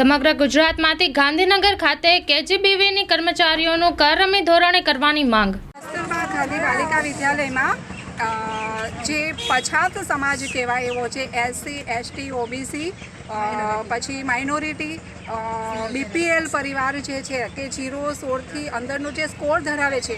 સમગ્ર ગુજરાતમાંથી ગાંધીનગર ખાતે કેજીબીવીની કર્મચારીઓનું કરમી ધોરણે કરવાની માંગ. ગાંધી બાલિકા વિદ્યાલયમાં જે પછાત સમાજ કહેવાય એવો છે એસસી એસટી, ઓબીસી પછી માઇનોરિટી બીપીએલ પરિવાર જે છે કે જીરો સોળથી અંદરનો જે સ્કોર ધરાવે છે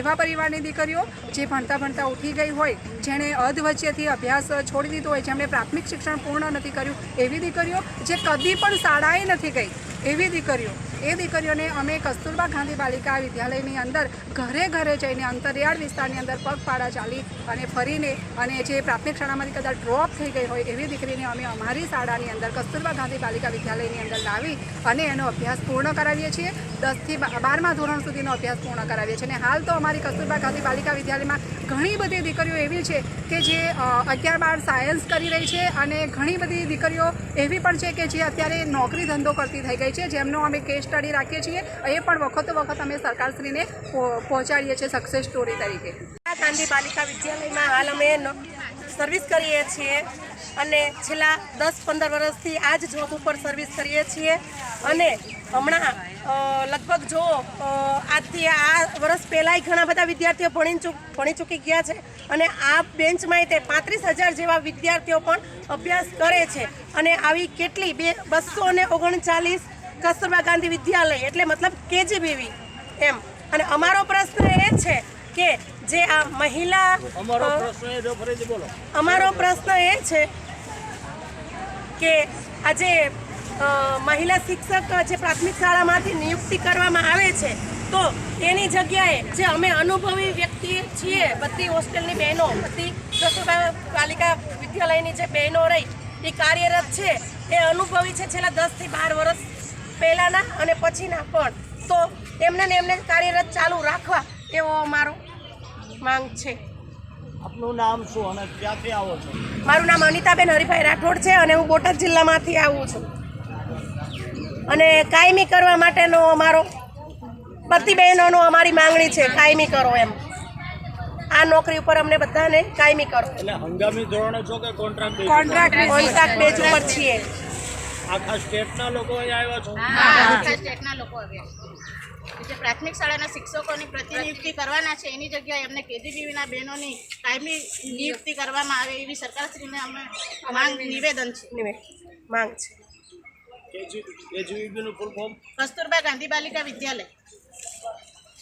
એવા પરિવારની દીકરીઓ જે ભણતા ભણતા ઉઠી ગઈ હોય, જેણે અધ વચ્ચેથી અભ્યાસ છોડી દીધો હોય, જેમણે પ્રાથમિક શિક્ષણ પૂર્ણ નથી કર્યું, એવી દીકરીઓ જે કદી પણ શાળાએ નથી ગઈ, એવી દીકરીઓ, એ દીકરીઓને અમે કસ્તુરબા ગાંધી બાલિકા વિદ્યાલયની અંદર ઘરે ઘરે જઈને અંતરિયાળ વિસ્તારની અંદર પગપાળા ચાલી અને ફરીને અને જે પ્રાથમિક શાળામાંથી કદાચ ડ્રોપ થઈ ગઈ હોય, એવી દીકરીને અમે અમારી શાળાની અંદર કસ્તુરબા ગાંધી બાલિકા વિદ્યાલયની અંદર લાવી અને એનો અભ્યાસ પૂર્ણ કરાવીએ છીએ. દસથી બારમા ધોરણ સુધીનો અભ્યાસ પૂર્ણ કરાવીએ છીએ. અને હાલ તો અમારી કસ્તુરબા ગાંધી બાલિકા વિદ્યાલયમાં ઘણી બધી દીકરીઓ એવી છે કે જે અગિયાર બાર સાયન્સ કરી રહી છે અને ઘણી બધી દીકરીઓ એવી પણ છે કે જે અત્યારે નોકરી ધંધો કરતી થઈ ગઈ છે. જેમનો અમે કેસ સ્ટડી રાખીએ છીએ. એ પણ વખતો વખત અમે સરકારશ્રીને પહોંચાડીએ છીએ સક્સેસ સ્ટોરી તરીકે. ગાંધી બાલિકા વિદ્યાલયમાં હાલ અમે સર્વિસ કરીએ છીએ. અને છેલ્લા દસ પંદર વર્ષથી આ જ જોબ ઉપર સર્વિસ કરીએ છીએ. અને હમણાં લગભગ જો આજથી આ વર્ષ પહેલાંય ઘણા બધા વિદ્યાર્થીઓ ભણી ચૂક ભણી ચૂકી ગયા છે અને આ બેન્ચમાં તે પાંત્રીસ હજાર જેવા વિદ્યાર્થીઓ પણ અભ્યાસ કરે છે. અને આવી કેટલી બે બસો ને ઓગણચાલીસ કસ્તુરબા ગાંધી વિદ્યાલય એટલે મતલબ કેજીબીવી એમ. અને અમારો પ્રશ્ન એ છે કે જે આ મહિલા અમારો પ્રશ્ન એ છે કે આજે મહિલા શિક્ષક જે પ્રાથમિક શાળામાંથી નિયુક્તિ કરવામાં આવે છે, તો એની જગ્યાએ જે અમે અનુભવી વ્યક્તિ છીએ, બધી હોસ્ટેલની બહેનો, બધી કસ્તુરબા પાલિકા વિદ્યાલયની જે બહેનો રહી, એ કાર્યરત છે, એ અનુભવી છે છેલ્લા દસથી બાર વર્ષ પહેલાંના અને પછીના પણ. તો એમને ને એમને કાર્યરત ચાલુ રાખવા, એવો અમારો માંગ છે. આપનું નામ શું અને ક્યાંથી આવો છો? મારું નામ અનિતાબેન હરિભાઈ રાઠોડ છે અને હું બોટાદ જિલ્લામાંથી આવું છું. અને કાયમી કરવા માટેનો અમારો બધી બહેનોનો અમારી માંગણી છે કાયમી કરો એમ. આ નોકરી ઉપર અમને બધાને કાયમી કરો. એટલે હંગામી ધોરણે છો કે કોન્ટ્રાક્ટ કોન્ટ્રાક્ટ કોન્ટ્રાક્ટ બેઝ ઉપર છીએ. આખા સ્ટેટના લોકો અહીંયા આવ્યા છો? આખા સ્ટેટના લોકો આવ્યા જે પ્રાથમિક શાળાના શિક્ષકોની પ્રતિનિયુક્તિ કરવાના છે એની જગ્યાએ એમને કેજીબીવીના બહેનોની કાયમી નિયુક્તિ કરવામાં આવે એવી સરકારશ્રીને અમે માંગ નિવેદન છે. માંગ છે. KG full form Kasturba Gandhi Balika Vidyalaya.